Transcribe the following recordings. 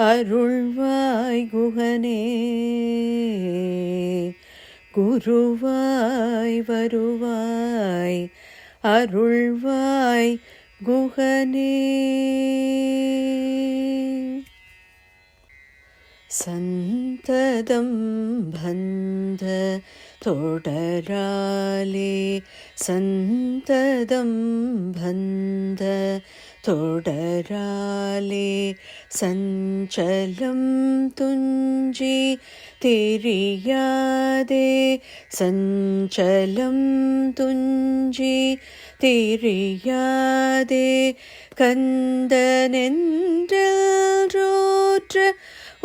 அருள்வாய் குகனே குருவாய் வருவாய் அருள்வாய் குகனே. சந்ததம் பந்த தொடராலே சந்ததம் பந்த தொடராலே சஞ்சலம் துஞ்சி தெரியாதே சஞ்சலம் துஞ்சி தெரியாதே கந்தனென்றோற்ற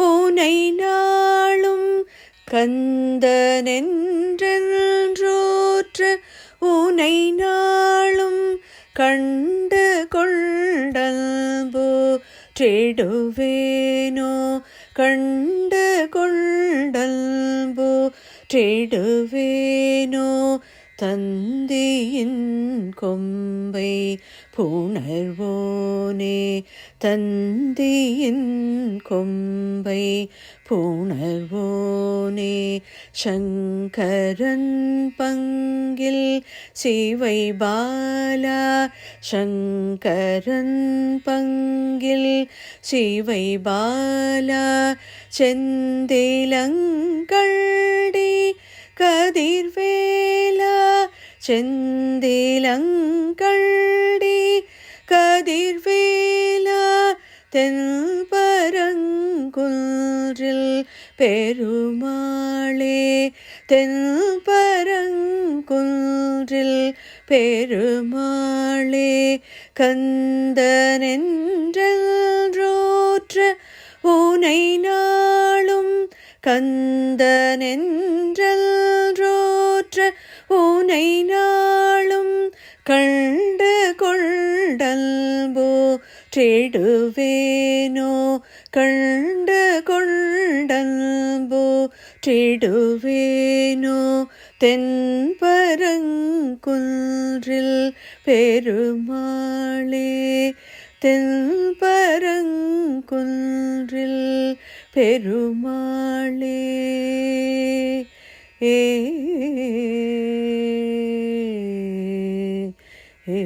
உனை நாளும் கந்தனென்றோற்ற உனை நாளும் கண் கொண்டல்போ ட்ரெடுவேனோ கண்டு கொண்டல்போ ட்ரெடுவேனோ தந்தியின் கொம்பை புணர்வோனே தந்தியின் கொம்பை புணர்வோனே சங்கரன் பங்கில் சிவை பாலா சங்கரன் பங்கில் சிவை பாலா செந்திலங்கள்டி கதிர்வேலா செந்திலங்கள்டி கதிர்வேலா தென்பரங்குன்றில் பெருமாளே தென்பரங்குன்றில் பெருமாளே கந்தனென்றோற்ற உனை நாளும் கந்தனென்றோற்ற உனை நாளும் கண்டு கொண்டல்போ ட்ரெடுவேனோ கண்டு கொண்டல்போ ட்ரெடுவேனோ தென்பரங்குன்றில் பெருமாளே தென்பரங்குன்றில் பெருமாளே ஏ ஏ